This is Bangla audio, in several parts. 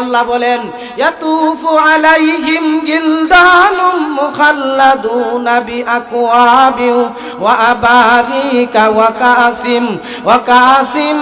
আল্লাহ বলেন, ইয়াতুফু আলাইহিম গিলদানুম মুখাল্লাদুনা ওয়া আবারিকা ওয়া কাসিম ওয়া কাসিম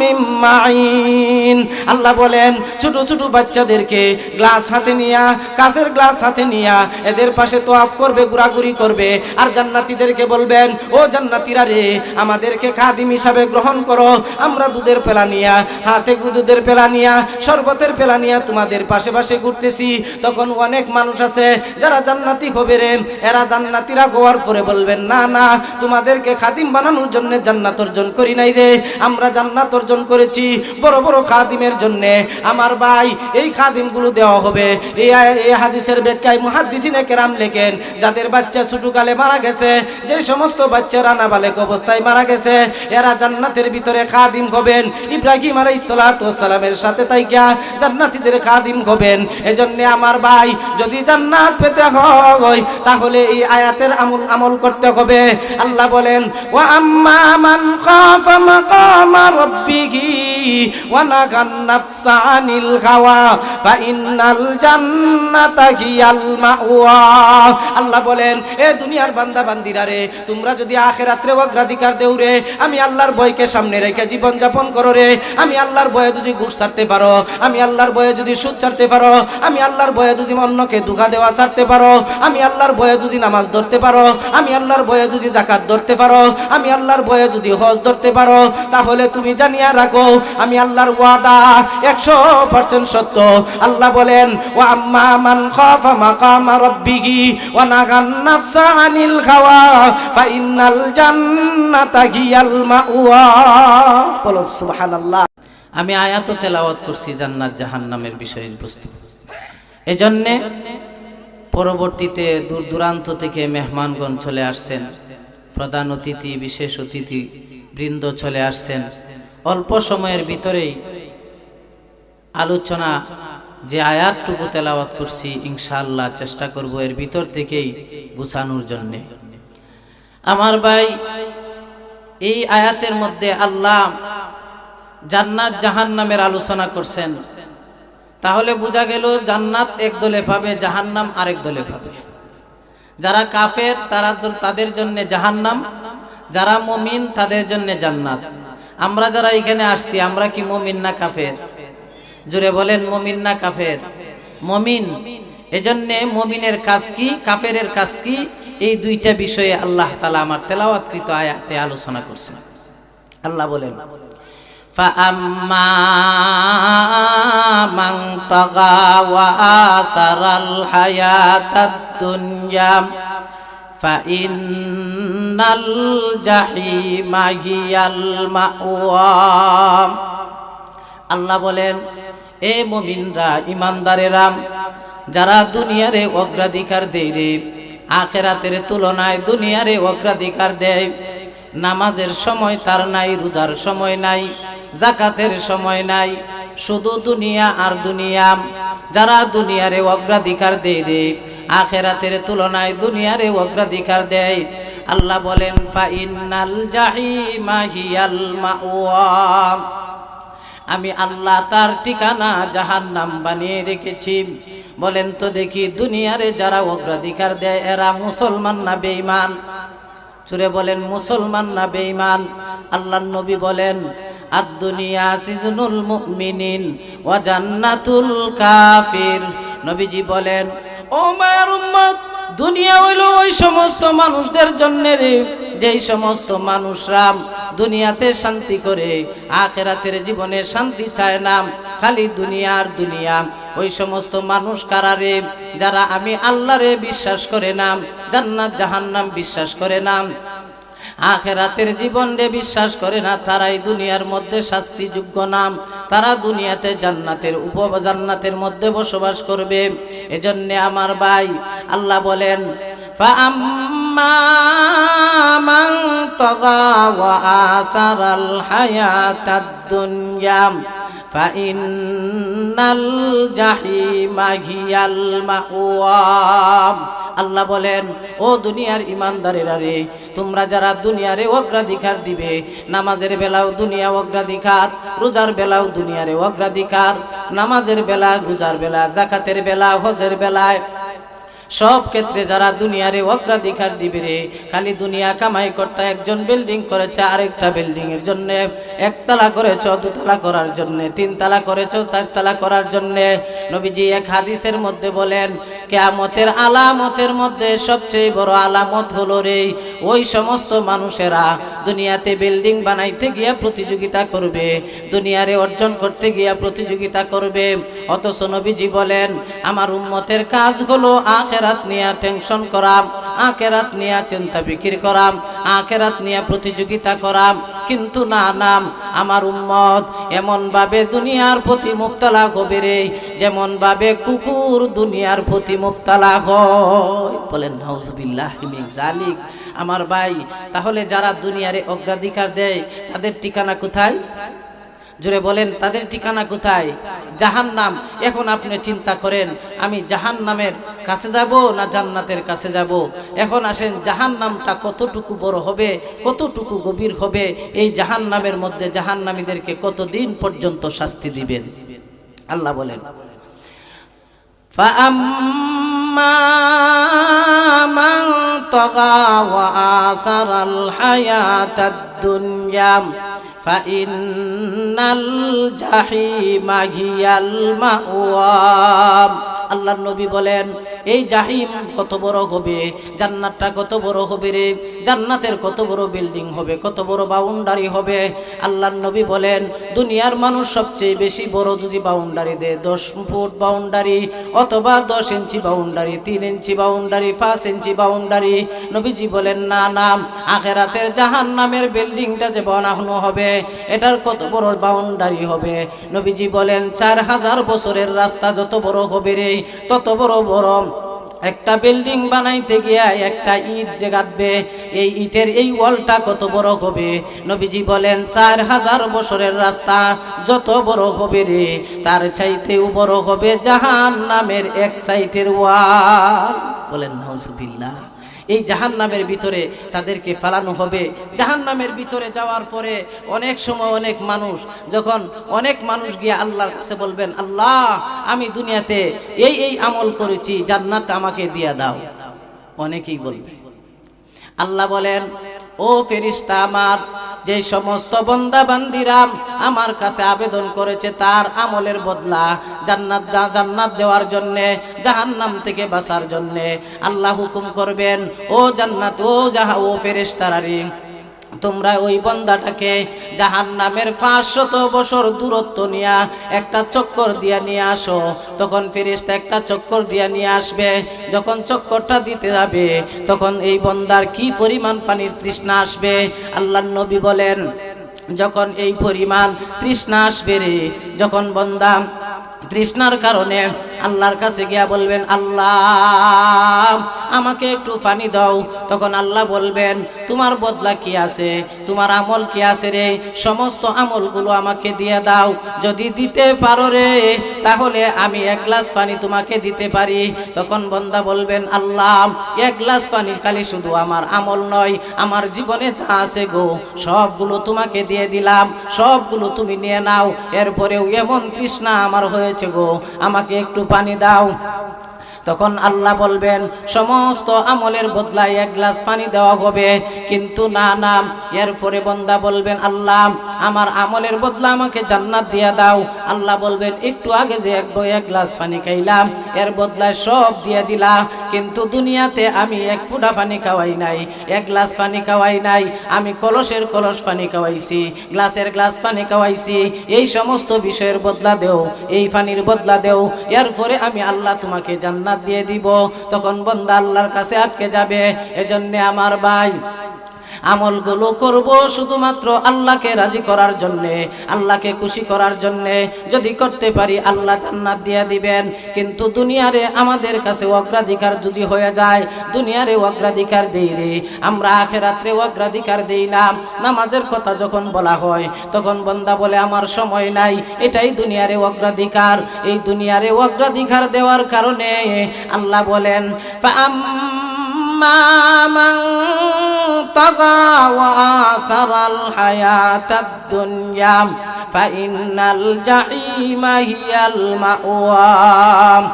মিম মাইন আল্লাহ বলেন, ছোট ছোট বাচ্চাদেরকে গ্লাস হাতে নিয়া, কাঁচের গ্লাস হাতে নিয়া এদের পাশে তোয়াফ করবে, ঘোরাঘুরি করবে। আর জান্নাতীদেরকে বলবেন, ও জান্নাতীরা রে, আমাদেরকে খাদিম হিসাবে গ্রহণ করো। আমরা দুধের পেলা নিয়া, হাতে দুধের পেলা নিয়া, শরবতের পেলা নিয়া তোমাদের পাশে পাশে ঘুরতেছি। তখন অনেক মানুষ আছে, যারা জান্নাতি হবে রে। এরা জান্নাতিরা গোয়ার পরে বলবেন, না না, তোমাদেরকে খাদিম বানানোর জন্য জান্নাত অর্জন করি নাই রে। আমরা জান্নাত অর্জন করেছি বড় বড় খাদিমের জন্য। আমার ভাই, এই খাদিমগুলো দেওয়া হবে। এই এই হাদিসের ব্যাখ্যায় মুহাদ্দিসিনে কেরাম লেখেন, যাদের বাচ্চা ছোটকালে মারা গেছে, যে সমস্ত বাচ্চারা নাবালেক অবস্থায় মারা গেছে, এরা জান্নাতের ভিতরে খাদিম হবেন। ইব্রাহিম আলাইহিস সালামের সাথে তাই গিয়া জান্নাতীদের খাদিম হবেন এজন্য আমার ভাই যদি জান্নাত পেতে হয়, তাহলে এই আয়াতের আমল আমল করতে হবে। আল্লাহ বলেন, ওয়া আম্মা মান খাফা মাকামা রাব্বিহি ওয়া নাহান নাফসা হাওয়া ফা ইন্নাল জান্নাতা হিয়াল মাওয়া। আল্লাহ বলেন, এ দুনিয়ার বান্দা বান্দিরা রে, তোমরা যদি আখেরাত্রে অগ্রাধিকার দেও রে, আমি আল্লাহর ভয়কে সামনে রেখে জীবন যাপন করো রে, আমি আল্লাহর ভয়ে যদি ঘুষ ছাড়তে পারো, আমি আল্লাহর ভয়ে যদি সুদ ছাড়তে পারো, আমি আল্লাহর ভয়ে যদি অন্যকে দুঃখা দেওয়া ছাড়তে পারো, আমি আল্লাহর ভয়ে যদি নামাজ ধরতে পারো, আমি আল্লাহর ভয়ে যদি জাকাত ধরতে পারো, আমি আল্লাহর ভয়ে যদি হজ ধরতে পারো, তাহলে তুমি জানিয়া রাখো, আমি আল্লাহর ওয়াদা একশো পার্সেন্ট সত্য। আল্লাহ বলেন ও আম্মা মান খাফা মাকামা রাব্বিহি ওয়া নাহান নাফসা আনিল হাওয়া ফা ইন্নাল জান্নাতা হিয়াল মাওয়া। বলো সুবহানাল্লাহ। আমি আয়াত তেলাওয়াত করছি জান্নাত জাহান্নামের বিষয়বস্তু। এজন্যে পরবর্তীতে দূর দূরান্ত থেকে মেহমানগণ চলে আসছেন, প্রধান অতিথি, বিশেষ অতিথি বৃন্দ চলে আসছেন। অল্প সময়ের ভিতরেই আলোচনা, যে আয়াতটুকু তেলাওয়াত করছি, ইনশাআল্লাহ চেষ্টা করব এর ভিতর থেকেই গুছানোর জন্যে। আমার ভাই, এই আয়াতের মধ্যে আল্লাহ জান্নাত জাহান্নামের আলোচনা করছেন। তাহলে বোঝা গেল জান্নাত এক দলে পাবে, জাহান্নাম আরেক দলে পাবে। যারা কাফের, তারা তাদের জন্য জাহান্নাম, যারা মমিন, তাদের জন্য জান্নাত। আমরা যারা এখানে আসছি, আমরা কি মমিন না কাফের? জুড়ে বলেন, মমিন না কাফের? মমিন। এজন্যে মমিনের কাজ কি, কাফেরের কাজ কি? এই দুইটা বিষয়ে আল্লাহ তালা আমার তেলাওয়াতকৃত আয়াতে আলোচনা করছেন। আল্লাহ বলেন فأما من طغى وآثر الحياة الدنيا فإن الجحيم هي المأوى আল্লাহ বলেন এ মমিনরা ইমানদারেরা যারা দুনিয়ারে অগ্রাধিকার দেয় রে আখেরাতের তুলনায় দুনিয়ারে অগ্রাধিকার দেয় নামাজের সময় তার নাই রোজার সময় নাই জাকাতের সময় নাই। শুধু দুনিয়া আর দুনিয়া। যারা দুনিয়ারে অগ্রাধিকার দেয় রে, আখেরাতের তুলনায় দুনিয়ারে অগ্রাধিকার দেয়। আল্লাহ বলেন আমি আল্লাহ তার ঠিকানা জাহান নাম বানিয়ে রেখেছি। বলেন তো দেখি দুনিয়ারে যারা অগ্রাধিকার দেয়, এরা মুসলমান না বেঈমান? চুরে বলেন, মুসলমান না বেঈমান? আল্লাহ নবী বলেন আদ দুনিয়া সিজনুল মুমিনিন ওয়া জান্নাতুল কাফির। নবীজি বলেন, ও মায়ের উম্মত, দুনিয়া হইল ওই সমস্ত মানুষদের জন্য রে, যেই সমস্ত মানুষরা দুনিয়াতে শান্তি করে, আখেরাতের জীবনে শান্তি চায় না, খালি দুনিয়ার দুনিয়া। ওই সমস্ত মানুষ কারারে যারা আমি আল্লাহরে বিশ্বাস করে নাম জান্নাত জাহান্নাম বিশ্বাস করে নাম আখেরাতের জীবন রে বিশ্বাস করে না তারাই দুনিয়ার মধ্যে শাস্তিযোগ্য নাম তারা দুনিয়াতে জান্নাতের উপ জান্নাতের মধ্যে বসবাস করবে এজন্য আমার ভাই আল্লাহ বলেন فأما من طغى وآثر الحياة الدنيا ফাইনাল জাহিমা হিয়াল মাওয়াম। আল্লাহ বলেন, ও দুনিয়ার ইমানদারেরা রে, তোমরা যারা দুনিয়ারে অগ্রাধিকার দিবে, নামাজের বেলাও দুনিয়া অগ্রাধিকার, রোজার বেলাও দুনিয়ারে অগ্রাধিকার, নামাজের বেলা, রোজার বেলা, জাকাতের বেলা, হজের বেলায় সব ক্ষেত্রে যারা দুনিয়ারে অগ্রাধিকার দিবে রে, খালি দুনিয়া কামাই করতে একজন বিল্ডিং করেছে, আরেকটা বিল্ডিং এর জন্য। একতলা করেছ, দুতলা করার জন্য, তিনতলা করেছ, চারতলা করার জন্য। নবীজি এক হাদিসের মধ্যে বলেন, কেয়ামতের আলামতের মধ্যে সবচেয়ে বড় আলামত হলো রে ওই সমস্ত মানুষেরা দুনিয়াতে বিল্ডিং বানাইতে গিয়া প্রতিযোগিতা করবে, দুনিয়ারে অর্জন করতে গিয়া প্রতিযোগিতা করবে। অথচ নবীজি বলেন, আমার উম্মতের কাজ হলো আখেরাত নিয়ে টেনশন করাম আখেরাত নিয়ে চিন্তা বিক্রি করাম আখেরাত নিয়ে প্রতিযোগিতা করাম কিন্তু না নাম আমার উম্মত এমন ভাবে দুনিয়ার প্রতি মুক্তলা হবে রে যেমন ভাবে কুকুর দুনিয়ার প্রতি মুক্তলা হয়। বলেন, নাউজুবিল্লাহ মিন জালিক আমার ভাই, তাহলে যারা দুনিয়ারে অগ্রাধিকার দেয়, তাদের ঠিকানা কোথায়? জুড়ে বলেন, তাদের ঠিকানা কোথায়? জাহান নাম এখন আপনি চিন্তা করেন, আমি জাহান নামের কাছে যাব না জান্নাতের কাছে যাব? এখন আসেন জাহান নামটা কতটুকু বড় হবে, কতটুকু গভীর হবে? এই জাহান নামের মধ্যে জাহান নামীদেরকে কতদিন পর্যন্ত শাস্তি দিবেন? আল্লাহ বলেন فأما من طغى وآثر الحياة الدنيا ফাইন্নাল জাহিমা হিয়াল মাওয়াম আল্লাহর নবী বলেন, এই জাহিম কত বড় হবে? জান্নাতটা কত বড় হবে রে? জান্নাতের কত বড় বিল্ডিং হবে? কত বড় বাউন্ডারি হবে? আল্লাহর নবী বলেন, দুনিয়ার মানুষ সবচেয়ে বেশি বড় যদি বাউন্ডারি দেয় দশ ফুট বাউন্ডারি অথবা দশ ইঞ্চি বাউন্ডারি তিন ইঞ্চি বাউন্ডারি পাঁচ ইঞ্চি বাউন্ডারি নবীজি বলেন, না না, আখেরাতের জাহান নামের বিল্ডিংটা যে বানানো হবে এটার কত বড় বাউন্ডারি হবে। নবীজি বলেন, চার হাজার বছরের রাস্তা যত বড় হবে রে, তত বড় বড়। একটা বিল্ডিং বানাইতে গিয়া একটা ইট যে গাঁথবে, এই ইটের এই ওয়ালটা কত বড় হবে? নবীজি বলেন, চার হাজার বছরের রাস্তা যত বড় হবে রে, তার চাইতেও বড় হবে জাহান নামের এক সাইটের ওয়াল। বলেন, নাউজুবিল্লাহ। এই জাহান নামের ভিতরে তাদেরকে ফেলানো হবে। জাহান নামের ভিতরে যাওয়ার পরে অনেক সময় অনেক মানুষ, যখন অনেক মানুষ গিয়ে আল্লাহর কাছে বলবেন, আল্লাহ, আমি দুনিয়াতে এই এই আমল করেছি, জান্নাত আমাকে দিয়া দাও। অনেকেই বলবে। আল্লাহ বলেন ও ফেরিস্তা আমার, যে সমস্ত বন্দা বান্দিরাম আমার কাছে আবেদন করেছে তার আমলের বদলা জান্নাত জান্নাত দেওয়ার জন্যে, জাহান্নাম থেকে বাঁচার জন্যে। আল্লাহ হুকুম করবেন, ও জান্নাত, ও যাহা, ও ফেরেশতারারি তোমরা ওই বন্দাটাকে জাহান নামের পাঁচশত বছর দূরত্ব নিয়া একটা চক্কর দিয়া নিয়ে আসো। তখন ফেরেশতা একটা চক্কর দিয়া নিয়ে আসবে। যখন চক্করটা দিতে যাবে, তখন এই বন্দার কি পরিমাণ পানির তৃষ্ণা আসবে? আল্লাহ নবী বলেন, যখন এই পরিমাণ তৃষ্ণা আসবে রে, যখন বন্দা তৃষ্ণার কারণে আল্লাহর কাছে গিয়া বলবেন, আল্লাহ, আমাকে একটু পানি দাও। তখন আল্লাহ বলবেন, তোমার বদলা কি আছে? তোমার আমল কি আছে রে? সমস্ত আমলগুলো আমাকে দিয়ে দাও। যদি দিতে পারো রে, তাহলে আমি এক গ্লাস পানি তোমাকে দিতে পারি। তখন বন্দা বলবেন, আল্লাহ, এক গ্লাস পানি খালি শুধু আমার আমল নয়, আমার জীবনে যা আছে গো, সবগুলো তোমাকে দিয়ে দিলাম, সবগুলো তুমি নিয়ে নাও। এরপরেও এমন তৃষ্ণা আমার হয়েছে গো, আমাকে একটু পানি দাও তখন আল্লাহ বলবেন, সমস্ত আমলের বদলায় এক গ্লাস পানি দেওয়া হবে। কিন্তু না নাম এরপরে বন্দা বলবেন, আল্লাহ, আমার আমলের বদলা আমাকে জান্নাত দিয়া দাও। আল্লাহ বলবেন, একটু আগে যে এক এক গ্লাস পানি খাইলাম, এর বদলায় সব দিয়ে দিলাম। কিন্তু দুনিয়াতে আমি এক ফুটা পানি খাওয়াই নাই, এক গ্লাস পানি খাওয়াই নাই, আমি কলসের কলস পানি খাওয়াইছি, গ্লাসের গ্লাস পানি খাওয়াইছি। এই সমস্ত বিষয়ের বদলা দেও, এই পানির বদলা দেও। এরপরে আমি আল্লাহ তোমাকে জান্নাত দিয়ে দিব। তখন বন্দা আল্লাহর কাছে আটকে যাবে। এজন্য আমার ভাই আমলগুলো করব শুধুমাত্র আল্লাহকে রাজি করার জন্যে, আল্লাহকে খুশি করার জন্যে। যদি করতে পারি, আল্লাহ জান্নাত দিয়ে দিবেন। কিন্তু দুনিয়ারে আমাদের কাছে অগ্রাধিকার যদি হয়ে যায়, দুনিয়ারে অগ্রাধিকার দেই রে। আমরা আখেরাত্রে অগ্রাধিকার দেই না। নামাজের কথা যখন বলা হয়, তখন বন্দা বলে, আমার সময় নাই। এটাই দুনিয়ারে অগ্রাধিকার। এই দুনিয়ারে অগ্রাধিকার দেওয়ার কারণে আল্লাহ বলেন মা من طغى وآثر الحياة الدنيا فإن الجحيم هي المأوى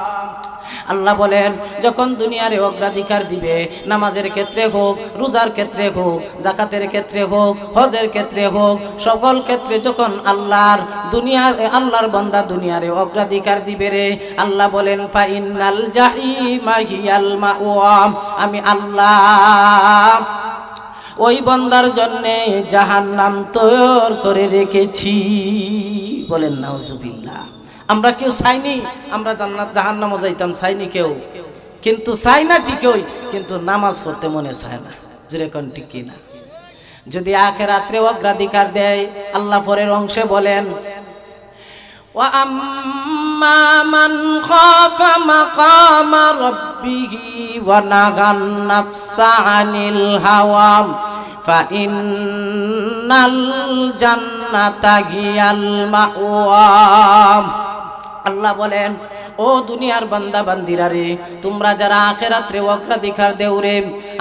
আল্লাহ বলেন যখন দুনিয়ারে অগ্রাধিকার দিবে নামাজের ক্ষেত্রে হোক রোজার ক্ষেত্রে হোক জাকাতের ক্ষেত্রে হোক হজের ক্ষেত্রে হোক সকল ক্ষেত্রে যখন আল্লাহর দুনিয়ার আল্লাহর বান্দা দুনিয়ারে অগ্রাধিকার দিবে রে আল্লাহ বলেন ফাইনাল জাহিমা হিয়াল মাওয়াম আমি আল্লাহ ওই বন্দার জন্যে জাহান নাম তৈর করে রেখেছি। বলেন, নাউজুবিল্লাহ। আমরা কেউ চাইনি, আমরা জান্নাত জাহান নামও যাইতাম, চাইনি কেউ। কিন্তু চাই না ঠিকই, কিন্তু নামাজ পড়তে মনে চায় না। জুড়ে কোন ঠিক কিনা যদি আখে রাত্রে অগ্রাধিকার দেয়, আল্লাহ পরের অংশে বলেন وأما من خاف مقام ربه ونهى النفس عن الهوى فإن الجنة هي المأوى আল্লাহ বলেন ও দুনিয়ার বান্দা বান্দিরা রে, তোমরা যারা আখেরাত্রে অগ্রাধিকার দেও রে,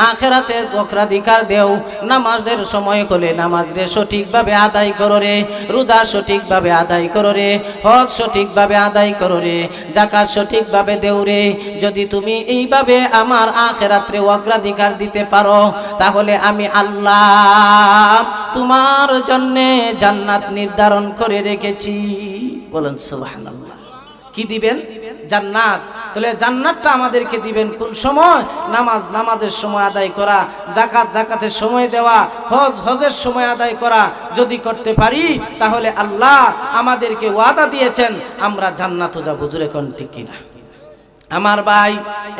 আখেরাতে অগ্রাধিকার দেও, নামাজের সময় হলে নামাজ রে সঠিকভাবে আদায় করো রে, রোজা সঠিকভাবে আদায় করো রে, হজ সঠিকভাবে আদায় করো রে জাকাত সঠিকভাবে দেও রে, যদি তুমি এইভাবে আমার আখেরাত্রে অগ্রাধিকার দিতে পারো, তাহলে আমি আল্লাহ তোমার জন্যে জান্নাত নির্ধারণ করে রেখেছি। বলেন সুবহানাল্লাহ। কি দিবেন? জান্নাত। তাহলে জান্নাতটা আমাদেরকে দিবেন কোন সময়? নামাজ, নামাজের সময় আদায় করা জাকাত জাকাতের সময় দেওয়া, হজ, হজের সময় আদায় করা। যদি করতে পারি, তাহলে আল্লাহ আমাদেরকে ওয়াদা দিয়েছেন, আমরা জান্নাতও যাব। জুরে কোন ঠিক কিনা? আমার ভাই,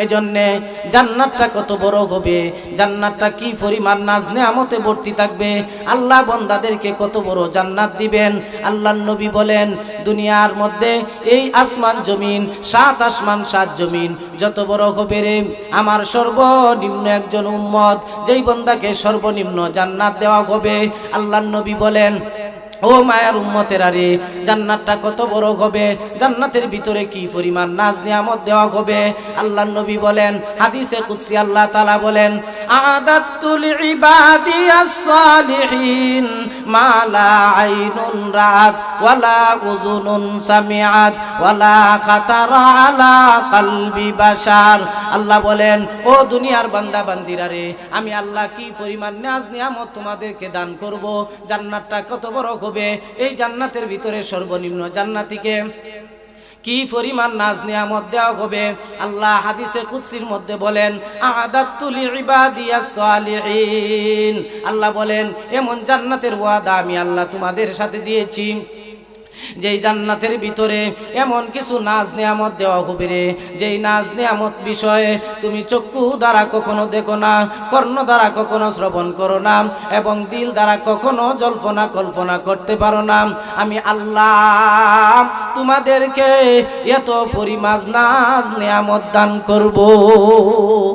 এজন্যে জান্নাতটা কত বড় হবে, জান্নাতটা কি পরিমাণ নাজ নেয়ামতে ভর্তি থাকবে? আল্লাহ বন্দাদেরকে কত বড় জান্নাত দিবেন? আল্লাহ নবী বলেন, দুনিয়ার মধ্যে এই আসমান জমিন, সাত আসমান, সাত জমিন, যত বড় হবে রে, আমার সর্বনিম্ন একজন উম্মত, যেই বন্দাকে সর্বনিম্ন জান্নাত দেওয়া হবে। আল্লাহ নবী বলেন ও মায়ার উম্মতের আরে, জান্নাতটা কত বড় হবে? জান্নাতের ভিতরে কি পরিমাণ নাজ নিয়ামত দেওয়া হবে? আল্লাহ নবী বলেন, হাদিসে কুদসি আল্লাহ তাআলা বলেন আদাতুল ইবাদিয়াস সালিহিন মা লা আইনুন রাত ওয়ালা উযুনুন সামিআত ওয়ালা খাতারা আলা কলবি বাশার। আল্লাহ বলেন, ও দুনিয়ার বান্দা বান্দিরা রে, আমি আল্লাহ কি পরিমাণ নাজ নিয়ামত তোমাদেরকে দান করব? জান্নাতটা কত বড় এই জান্নাতের ভিতরে সর্বনিম্ন জান্নাতিকে কি পরিমাণ নাজ নিয়ামত দেওয়া হবে? আল্লাহ হাদিসে কুৎসির মধ্যে বলেন আল্লাহ বলেন, এমন জান্নাতের ওয়াদা আমি আল্লাহ তোমাদের সাথে দিয়েছি। যেই জান্নাতের ভিতরে এমন কিছু নাজ নিয়ামত দেওয়া হবে রে, যেই নাজ নিয়ামত বিষয়ে তুমি চক্ষু দ্বারা কখনো দেখো না, কর্ণ দ্বারা কখনো শ্রবণ করো না, এবং দিল দ্বারা কখনো জল্পনা কল্পনা করতে পারো না। আমি আল্লাহ তোমাদেরকে এত পরিমাণ নাজ নিয়ামত দান করব।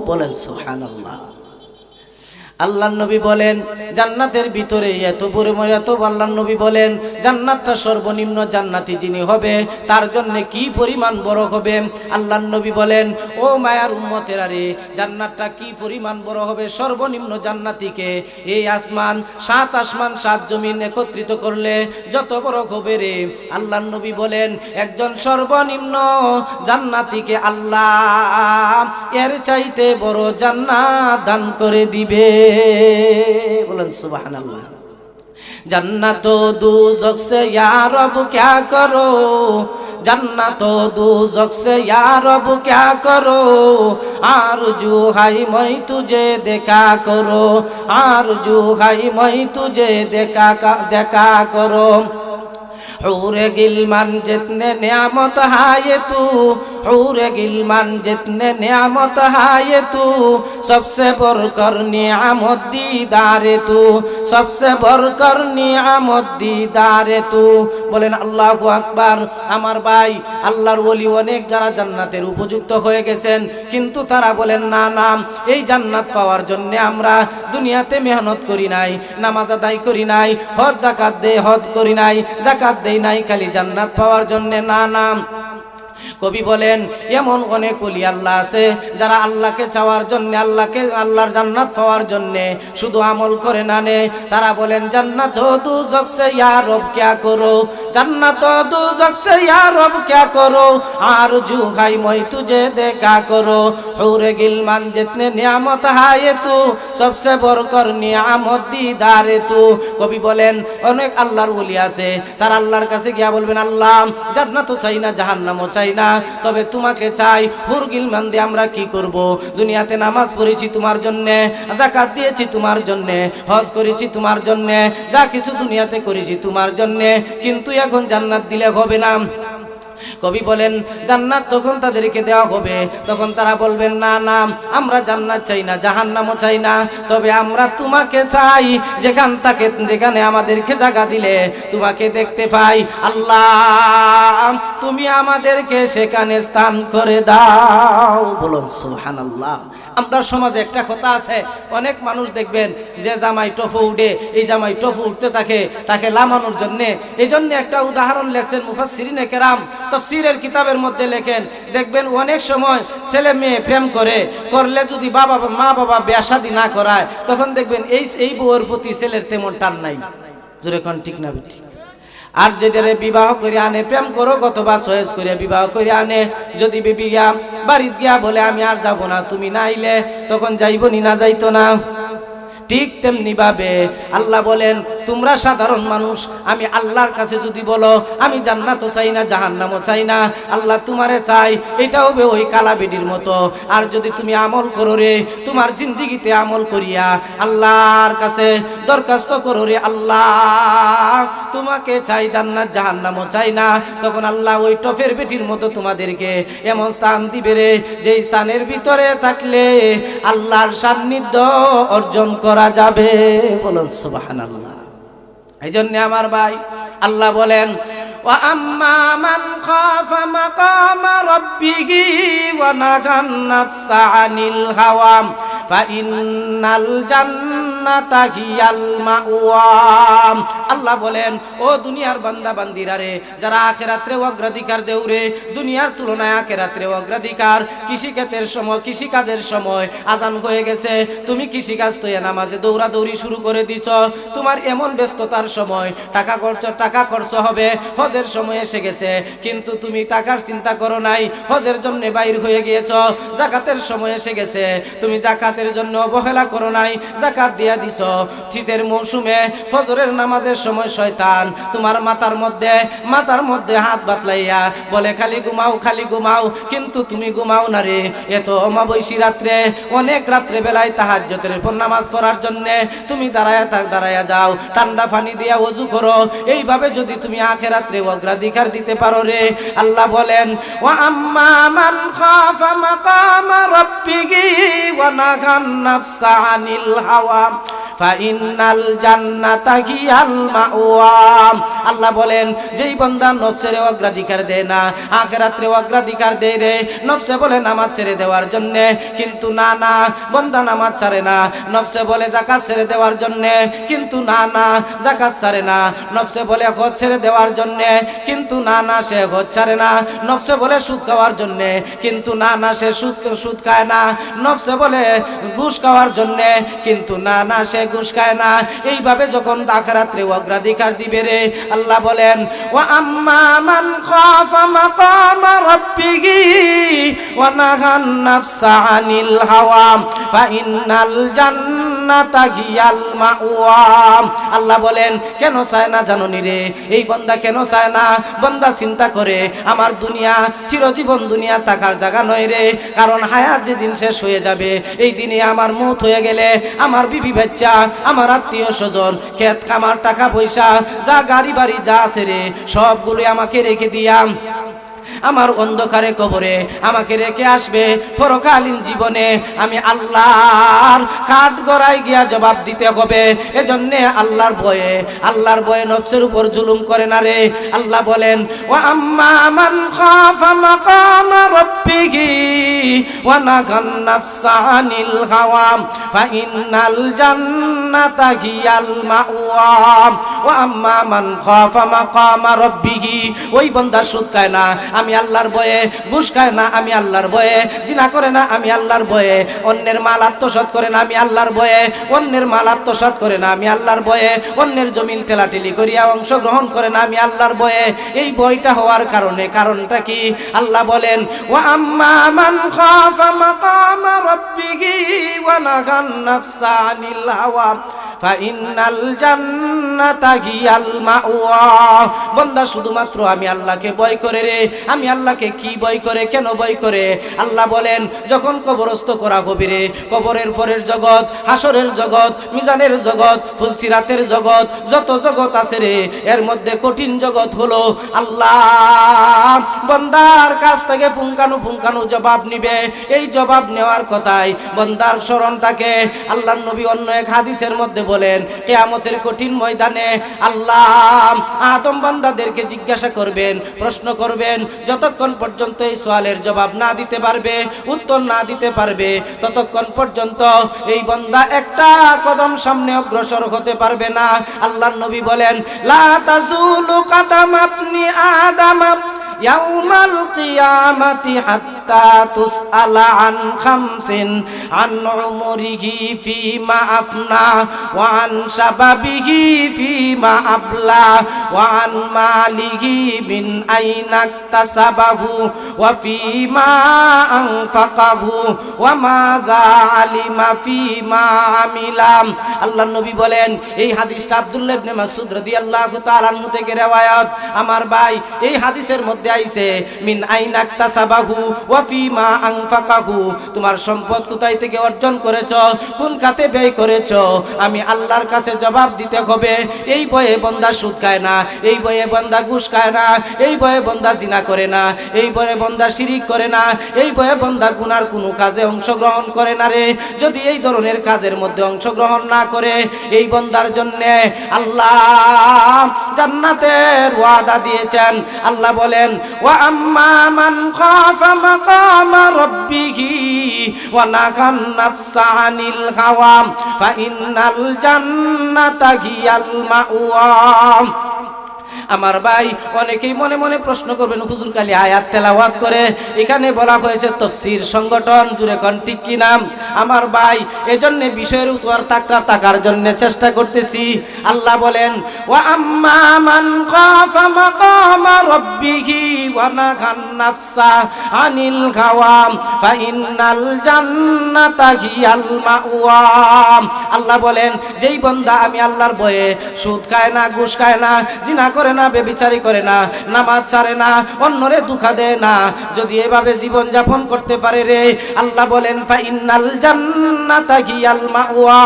বলেন সুবহানাল্লাহ। আল্লাহ নবী বলেন, জান্নাতের ভিতরে এত পরিমাণ এত আল্লাহ নবী বলেন, জান্নাতটা সর্বনিম্ন জান্নাতি যিনি হবে, তার জন্য কি পরিমাণ বড় হবে? আল্লাহ নবী বলেন, ও মায়ার উম্মতের আরে, জান্নাতটা কি পরিমাণ বড় হবে? সর্বনিম্ন জান্নাতিকে এই আসমান, সাত আসমান, সাত জমিন একত্রিত করলে যত বড় হবে রে? আল্লাহ নবী বলেন, একজন সর্বনিম্ন জান্নাতিকে আল্লাহ এর চাইতে বড় জান্নাত দান করে দিবে। বলেন সুবাহান আল্লাহ জান্নাত দুজক সে, ইয়া রব, ক্যা করো? জান্নাত দুজক সে, ইয়া রব, ক্যা করো? আর জু হাই মই তুজে দেখা করো। আর জু হাই মই তুজে দেখা দেখা করো। हूर गिलमान जितने नियामत हाय तू हूर गिलमान जितने नियामत हाय तू सबसे बढ़कर नियामत दीदारे तू सबसे बढ़कर नियामत दीदारे तू বলেন আল্লাহু আকবার আমার ভাই আল্লাহর ওলি অনেক যারা জান্নাতের উপযুক্ত হয়ে গেছেন কিন্তু তারা বলেন না নাম এই জান্নাত পাওয়ার জন্য আমরা দুনিয়াতে মেহনত করি নাই নামাজ আদায় করি নাই হজ জাকাত দে হজ করি নাই জাকাত দেই নাই খালি জান্নাত পাওয়ার জন্য না নাম। কবি বলেন, এমন অনেক অলি আল্লাহ আছে যারা আল্লাহকে চাওয়ার জন্য, আল্লাহকে, আল্লাহর জান্নাত পাওয়ার জন্যে শুধু আমল করে না নে তারা বলেন, জান্নাত দু জগসে ইয়া রব ক্যা করো? জান্নাত দু জগসে ইয়া রব ক্যা করো? আর জু খাই মই তুঝে দেখা করো? হুরে গিলমান জিতনে নিয়ামত হায়ে তু সবসে বরকর নিয়ামত দিদারে তু। কবি বলেন, অনেক আল্লাহর ওলি আছে। তারা আল্লাহর কাছে গিয়া বলবেন, আল্লাহ, জান্নাতও চাই না, জাহান্নামও চাই না। তবে তোমাকে চাই, হুরগিল দিয়ে আমরা কি করব? দুনিয়াতে নামাজ পড়েছি তোমার জন্য জাকাত দিয়েছি তোমার জন্য, হজ করেছি তোমার জন্য, যা কিছু দুনিয়াতে করেছি তোমার জন্য, কিন্তু এখন জান্নাত দিলে হবে না। কবি বলেন, জান্নাত তখন তাদেরকে দেওয়া হবে, তখন তারা বলবেন, না না, আমরা জান্নাত চাই না, জাহান্নামও চাই না। তবে আমরা তোমাকে চাই, যেখান তাকে, যেখানে আমাদেরকে জায়গা দিলে তোমাকে দেখতে পাই। আল্লাহ, তুমি আমাদেরকে সেখানে স্থান করে দাও। বলুন, সুবহানাল্লাহ। আমরা সমাজে একটা কথা আছে, অনেক মানুষ দেখবেন যে জামাই টফু উঠে, এই জামাই টফু উঠতে থাকে, তাকে লামানোর জন্য। এই জন্য একটা উদাহরণ লেখছেন মুফাসসিরিনে কেরাম, তফসিরের কিতাবের মধ্যে লেখেন, দেখবেন অনেক সময় ছেলে মেয়ে প্রেম করে, করলে যদি বাবা, মা বাবা বেশাদি না করায়, তখন দেখবেন এই এই বউয়ের প্রতি ছেলের তেমন টান নাই। জোরে কোন, ঠিক না ঠিক আর যেটারে বিবাহ করে আনে, প্রেম করো অথবা চয়েস করে বিবাহ করে আনে। যদি বিবি গিয়া বাড়িত গিয়া বলে, আমি আর যাব না, তুমি না আইলে? তখন যাইব নি না যাইতো না। ঠিক তেমনি ভাবে আল্লাহ বলেন তোমরা সাধারণ মানুষ, আমি আল্লাহর কাছে যদি বলো, আমি জান্নাতও চাই না, জাহান্নামও চাই না, আল্লাহ তোমারে চাই, এটা হবে ওই কালা বেডির মতো। আর যদি তুমি আমল করো রে, তোমার জিন্দিগিতে আমল করিয়া আল্লাহর কাছে দরখাস্ত করো রে আল্লাহ, তোমাকে চাই জান্নাত, জাহান্নামও চাই না, তখন আল্লাহ ওই টফের বেটির মতো তোমাদেরকে এমন স্থান দিবে রে যে স্থানের ভিতরে থাকলে আল্লাহর সান্নিধ্য অর্জন করা যাবে। বলুন, সুবহানাল্লাহ। এই জন্যে আমার ভাই আল্লাহ বলেন وأما من خاف مقام ربه ونهى النفس عن الهوى فإن الجنة هي المأوى আল্লাহ বলেন ও দুনিয়ার বান্দা বান্দিরা রে যারা আখেরাত্রে অগ্রাধিকার দেও রে দুনিয়ার তুলনায় আখেরাত্রে অগ্রাধিকার কৃষিক্ষেতের সময় কৃষিকাজের সময় আজান হয়ে গেছে তুমি কৃষিকাজ তো নামাজে দৌড়াদৌড়ি শুরু করে দিছ তোমার এমন ব্যস্ততার সময় টাকা খরচ টাকা খরচ হবে হজের সময় এসে গেছে, কিন্তু তুমি টাকার চিন্তা করো নাই, হজের জন্য বাইর হয়ে গিয়েছ, জাকাতের সময় এসে গেছে, তুমি জাকাতের জন্য অবহেলা করো নাই, জাকাত দিয়া দিছ, শীতের মৌসুমে ফজরের নামাজের সময় শয়তান তোমার মাথার মধ্যে মাথার মধ্যে হাত বাতলাইয়া বলে, খালি ঘুমাও খালি ঘুমাও, কিন্তু তুমি ঘুমাও না রে। এত অমাবৈশী রাত্রে, অনেক রাত্রে বেলায় তাহাজ্জতের পর নামাজ পড়ার জন্যে তুমি দাঁড়ায়া থাক, দাঁড়ায়া যাও, ঠান্ডা পানি দিয়া ওযু করো। এইভাবে যদি তুমি আখেরাত্রে অগ্রাধিকার দিতে পারো রে। আল্লাহ বলেন ও আম্মা মান খাফা নাফসা হাওয়া। ফাইনাল জান্নাতা হিয়াল মাওয়া। আল্লাহ বলেন, যেই বান্দা নফসের অগ্রাধিকার দেয় না, আখেরাত্রে অগ্রাধিকার দেয় রে। নফসে বলে নামাজ ছেড়ে দেওয়ার জন্যে, কিন্তু না না, বান্দা নামাজ ছাড়ে না। নফসে বলে জাকাত ছেড়ে দেওয়ার জন্যে, কিন্তু না না জাকাত ছাড়ে না। নফসে বলে হজ ছেড়ে দেওয়ার জন্যে, কিন্তু না না, সে হজ ছাড়ে না। নফসে বলে সুদ খাওয়ার জন্যে, কিন্তু না না, সে সুদ সুদ খায় না। নফসে বলে ঘুষ খাওয়ার জন্যে, কিন্তু না না, সে ঘুষ খায় না। এইভাবে যখন আখরাত্রে অগ্রাধিকার দিবে রে, আল্লাহ বলেন ও আম্মা মান খাফা ইন্নাল আল্লাহ বলেন, কেন চায় না জাননি রে? এই বন্দা কেন চায় না? বন্দা চিন্তা করে, আমার দুনিয়া চিরজীবন দুনিয়া থাকার জায়গা নয় রে। কারণ হায়াত যেদিন শেষ হয়ে যাবে, এই দিনে আমার মত হয়ে গেলে আমার বিবি বাচ্চা, আমার আত্মীয় স্বজন, ক্ষেত খামার, টাকা পয়সা, যা গাড়ি বাড়ি যা আছে রে সবগুলো আমাকে রেখে দিয়াম। আমার অন্ধকারে কবরে আমাকে রেখে আসবে পরকালীন জীবনে। আমি আল্লাহর কাঠ গড়াই গিয়া জবাব দিতে হবে। এজন্য আল্লাহর ভয়ে আল্লাহর ভয়ে নফসের উপর জুলুম করে না রে। আল্লাহ বলেন ও আম্মা মান আমি আল্লাহর বয়ে ঘুষ খায় না আমি আল্লাহর বয়ে জিনা করে না আমি আল্লাহর বয়ে অন্যের মাল আত্মসাৎ করে না আমি আল্লাহর বয়ে অন্যের মাল আত্মসাৎ করে না আমি আল্লাহর বয়ে অন্যের জমিন টেলাটেলি করিয়া অংশগ্রহণ করে না আমি আল্লাহর বয়ে এই বইটা হওয়ার কারণে, কারণটা কি? আল্লাহ বলেন ও আম্মা মান খাফা মাকাম রাব্বিহি ওয়া হাওয়া। ফাইনাল জান্নাতা হিয়াল মাওয়া। বান্দা, শুধুমাত্র আমি আল্লাহকে ভয় করে রে। আমি আল্লাহকে কি ভয় করে, কেন ভয় করে? আল্লাহ বলেন, যখন কবরস্থ করা হবে রে কবরের পরের জগৎ, হাসরের জগৎ, মিজানের জগৎ, ফুলসিরাতের জগৎ, যত জগৎ আছে রে, এর মধ্যে কঠিন জগৎ হলো আল্লাহ। বন্দার কাছ থেকে ফুঙ্কানু ফুঙ্কানু জবাব নিবে। এই জবাব নেওয়ার কথাই বন্দার স্মরণ থাকে। আল্লাহ নবী অন্য এক হাদিসের মধ্যে বলেন, কেয়ামতের কঠিন ময়দানে আল্লাহ আদম বান্দাদেরকে জিজ্ঞাসা করবেন, প্রশ্ন করবেন, যতক্ষণ পর্যন্ত এই সোয়ালের জবাব না দিতে পারবে, উত্তর না দিতে পারবে, ততক্ষণ পর্যন্ত এই বন্দা একটা কদম সামনে অগ্রসর হতে পারবে না। আল্লাহ নবী বলেন, লা তাজুলু আপনি আদাম। ইয়াউমাল কিয়ামাতি হাত্তা তুসআলা আন খামসিন, আন উমরিহি ফিমা আফনা, ওয়া আন শাবাবিহি ফিমা আবলা, ওয়া আন মালিহি মিন আইনা ইকতাসাবাহু ওয়া ফিমা আনফাকাহু, ওয়া মাযা আলিমা ফিমা নবী বলেন, এই হাদিসটা আব্দুল্লাহ ইবনে মাসউদ রাদিয়াল্লাহু তাআলা আনহু থেকে আমার ভাই, এই হাদিসের মধ্যে আইছে মিন আইনাক্তা সাবাহু ওয়া ফিমা আনফাকাহু। তোমার সম্পদ কোথায় থেকে অর্জন করেছ? কোন খাতে ব্যয় করেছ? আমি আল্লাহর কাছে জবাব দিতে হবে। এই বয়ে বন্দা সুদ খায় না, এই বয়ে বন্দা ঘুষ খায় না, এই বয়ে বন্দা জিনা করে না, এই বয়ে বন্দা শিরিক করে না, এই বয়ে বন্দা গুনার কোনো কাজে অংশগ্রহণ করে না রে। যদি এই ধরনের কাজের মধ্যে অংশগ্রহণ না করে, এই বন্দার জন্য আল্লাহ জান্নাতের ওয়াদা দিয়েছেন। আল্লাহ বলেন ওয়া আম্মা মান খাফা মাকামা রাব্বিহি ওয়া নাহান নাফসা আনিল হাওয়া, ফা ইন্নাল জান্নাতা মাওয়া। আমার ভাই, অনেকেই মনে মনে প্রশ্ন করবেন, হুজুর কালি আয়াত তেলাওয়াত করে? এখানে বলা হয়েছে তফসির সংগঠন, জুড়ে কোন ঠিক কি নাম? আমার ভাই, এজন্য বিষয়ের উপর তাকার তাকার জন্য চেষ্টা করতেছি। আল্লাহ বলেন, ওয়া আম্মা মান খাফা মাকামা রাব্বিহি ওয়া নাহান নাফসা আনিল হাওয়া ফা ইন্নাল জান্নাতা হিয়াল মাওয়া। আল্লাহ বলেন, যেই বান্দা আমি আল্লাহর ভয়ে সুদ খায় না, ঘুষ খায় না, জিনা করে না, বেবিচারি করে না, নামাজ ছাড়ে না, অন্যরে দুঃখা দেয় না। যদি এভাবে জীবন যাপন করতে পারে রে, আল্লাহ বলেন ফা ইন্নাল জান্নাতা হিয়াল মাওয়া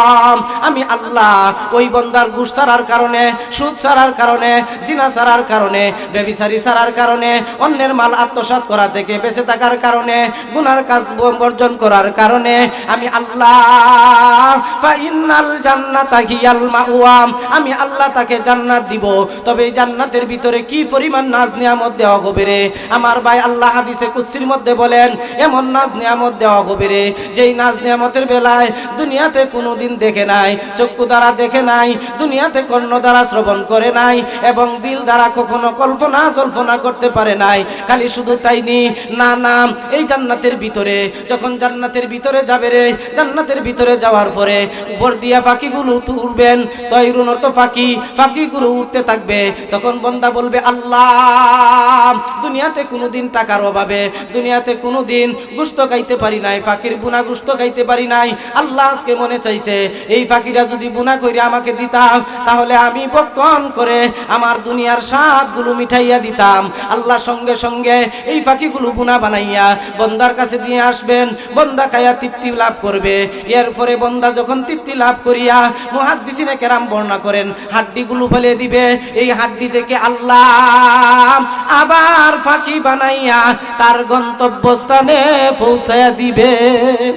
আমি আল্লাহ, ওই বন্দার ঘুষ ছাড়ার কারণে, সুদ ছাড়ার কারণে, জিনা ছাড়ার কারণে, বেবিচারি ছাড়ার কারণে, অন্যের মাল আত্মসাৎ করা থেকে বেঁচে থাকার কারণে, গুনার কাজ বর্জন করার কারণে, আমি আল্লাহ ফা ইন্নাল জান্নাতা হিয়াল মাওয়া আমি আল্লাহ তাকে জান্নাত দিব তবে এই জান্নাতের ভিতরে কি পরিমাণ নাজ নিয়ামত দেওয়া হবে রে? আমার ভাই আল্লাহ হাদিসে কুচ্ছির মধ্যে বলেন, এমন নাজ নিয়ামত দেওয়া হবে রে, যেই নাজ নিয়ামতের বেলায় দুনিয়াতে কোনোদিন দেখে নাই, চক্ষু দ্বারা দেখে নাই, দুনিয়াতে কর্ণ দ্বারা শ্রবণ করে নাই, এবং দিল দ্বারা কখনো কল্পনা জল্পনা করতে পারে নাই। খালি শুধু তাই নি, না না, এই জান্নাতের ভিতরে, যখন জান্নাতের ভিতরে যাবে রে, জান্নাতের ভিতরে যাওয়ার পরে উপর দিয়া পাখিগুলো উঠবেন, তৈরুন অর্থ পাখি, পাখিগুলো উঠতে থাকবে, তখন তখন বন্দা বলবে, আল্লাহ, দুনিয়াতে কোনোদিন টাকার অভাবে, দুনিয়াতে কোনোদিন গুস্ত খাইতে পারি নাই, পাখির বুনা গুস্ত খাইতে পারি নাই, আল্লাহ আজকে মনে চাইছে, এই পাখিটা যদি বুনা করে আমাকে দিতাম, তাহলে আমি বক্ষণ করে আমার দুনিয়ার স্বাদগুলো মিঠাইয়া দিতাম। আল্লাহ সঙ্গে সঙ্গে এই পাখিগুলো বুনা বানাইয়া বন্দার কাছে দিয়ে আসবেন, বন্দা খাইয়া তৃপ্তি লাভ করবে। এরপরে বন্দা যখন তৃপ্তি লাভ করিয়া মুহাদ্দিসিনে কেরাম বর্ণনা করেন, হাড্ডিগুলো ফেলে দিবে, এই হাড্ডি থেকে আল্লাহ আবার ফাঁকি বানাইয়া তার গন্তব্যস্থানে পৌঁছায় দিবে।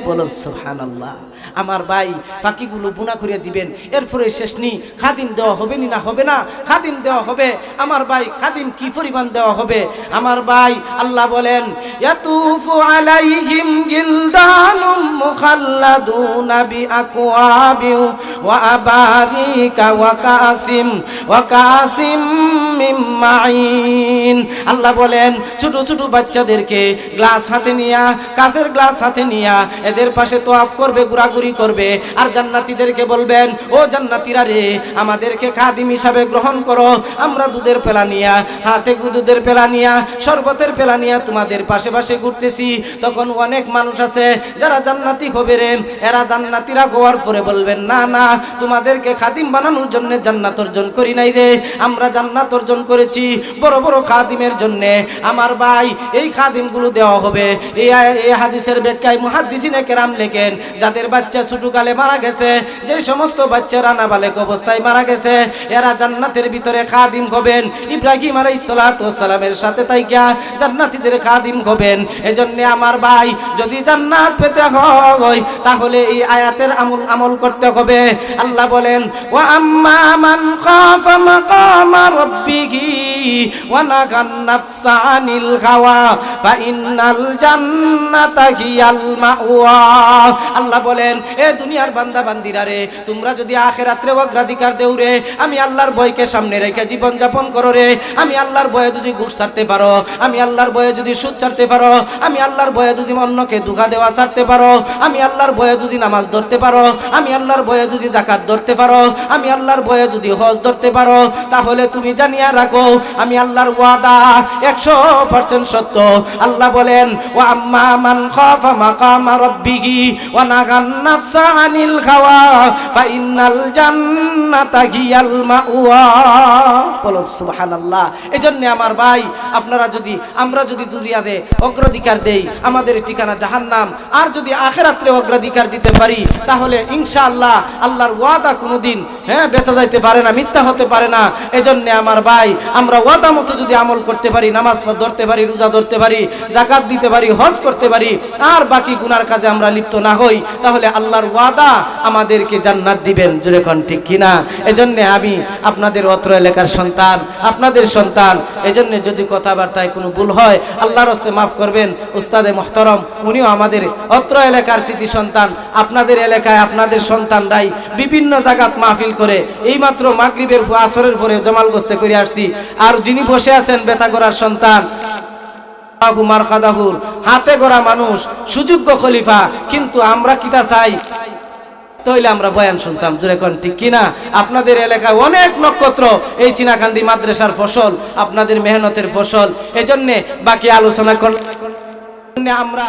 বলুন সুবহানাল্লাহ। আমার ভাই পাখিগুলো বুনা করে দিবেন। এরপরে শেষ নি, খাদিম দেওয়া হবে নি না হবে না? খাদিম দেওয়া হবে। আমার ভাই, খাদিম কি পরিমাণ দেওয়া হবে? আমার ভাই, আল্লাহ বলেন আলাইহিম ওয়া কাসিম, ওয়া মাইন আল্লাহ বলেন, ছোট ছোট বাচ্চাদেরকে গ্লাস হাতে নিয়া কাছের গ্লাস হাতে নিয়া, এদের পাশে তো তোয়াফ করবে, ঘোরাঘুরি করবে। আর জান্নাতীদেরকে বলবেন, ও জান্নাতীরা রে, আমাদেরকে খাদিম হিসাবে গ্রহণ করো। আমরা দুধের পেলা নিয়া, হাতে দুধের পেলা নিয়া, শরবতের পেলা নিয়া তোমাদের পাশে পাশে ঘুরতেছি। তখন অনেক মানুষ আছে যারা জান্নাতি হবে রে। এরা জান্নাতীরা গোয়ার পরে বলবেন, না না, তোমাদেরকে খাদিম বানানোর জন্য জান্নাত অর্জন করি নাই রে। আমরা জান্নাত অর্জন করেছি বড় বড় খাদিমের জন্য। আমার ভাই, এই খাদিমগুলো দেওয়া হবে। এই হাদিসের ব্যাখ্যায় মুহাদ্দিসিনে কেরাম লেখেন, যাদের বাচ্চা ছোটকালে মারা গেছে, যে সমস্ত বাচ্চারা নাবালেক অবস্থায় মারা গেছে, এরা জান্নাতের ভিতরে খাদিম হবেন ইব্রাহিম সালাতু সালামের সাথে তাইকা জান্নাতীদের খাদিম হবেন এজন্য আমার ভাই, যদি জান্নাত পেতে হয়, তাহলে এই আয়াতের আমল আমল করতে হবে। আল্লাহ বলেন, ওয়া আম্মা আল্লাহ বলেন এ দুনিয়ার বান্দা বান্দিরা রে, তোমরা যদি আখেরাত্রে অগ্রাধিকার দেও রে, আমি আল্লাহর ভয়কে সামনে রেখে জীবন যাপন করো রে, আমি আল্লাহর ভয়ে যদি ঘুষ ছাড়তে পারো, আমি আল্লাহর ভয়ে যদি সুদ ছাড়তে পারো, আমি আল্লাহর ভয়ে যদি অন্যকে দুঃখা দেওয়া ছাড়তে পারো, আমি আল্লাহর ভয়ে যদি নামাজ ধরতে পারো, আমি আল্লাহর ভয়ে যদি জাকাত ধরতে পারো, আমি আল্লাহর ভয়ে যদি হজ ধরতে পারো, তাহলে তুমি জানিয়া রাখো, আমি আল্লাহর ওয়াদা একশো পার্সেন্ট সত্য। আল্লাহ বলেন ও আম্মা মান খাফা মাকামা রাব্বিহি ওয়া নাগান নাফসা খাওয়া ফা জান্নাতা হিয়াল মাওয়া। বলো, সুবহানাল্লাহ। এজন্য আমার ভাই, আপনারা যদি, আমরা যদি দুনিয়াতে অগ্রাধিকার দেই, আমাদের ঠিকানা জাহান্নাম। আর যদি অগ্রাধিকার দিতে পারি, তাহলে ইনশাআল্লাহ আল্লাহর ওয়াদা কোনোদিন হ্যাঁ বেঁচে যাইতে পারে না, মিথ্যা হতে পারে না। এজন্য আমার ভাই, আমরা ওয়াদা মতো যদি আমল করতে পারি, নামাজ ধরতে পারি, রোজা ধরতে পারি, জাকাত দিতে পারি, হজ করতে পারি, আর বাকি গুনার কাজে আমরা লিপ্ত না হই, তাহলে আল্লাহর ওয়াদা আমাদেরকে জান্নাত দিবেন। জুড়ে কোন, ঠিক কিনা? এজন্য আমি আপনাদের অত্র এলাকার সন্তান, আপনাদের সন্তান, এজন্য যদি কথাবার্তায় কোনো ভুল হয়, আল্লাহর হস্তে মাফ করবেন। উস্তাদে মোহতরম, উনিও আমাদের অত্র এলাকার কৃতি সন্তান, আপনাদের এলাকায় আপনাদের সন্তানরাই বিভিন্ন জায়গাত মাহফিল করে, এইমাত্র মাগরিবের আসরের পরে জমাল গোস্তে করে আসছি। আর যিনি বসে আছেন বেতাগড়ার সন্তান হাতে গড়া মানুষ, সুযোগ্য খলিফা, কিন্তু আমরা কিটা চাই? তইলে আমরা বয়ান শুনতাম, জোরে কন, ঠিক কিনা? আপনাদের এলাকায় অনেক নক্ষত্র, এই চিনাকান্দি মাদ্রাসার ফসল, আপনাদের মেহনতের ফসল, এজন্য বাকি আলোচনা কর আমরা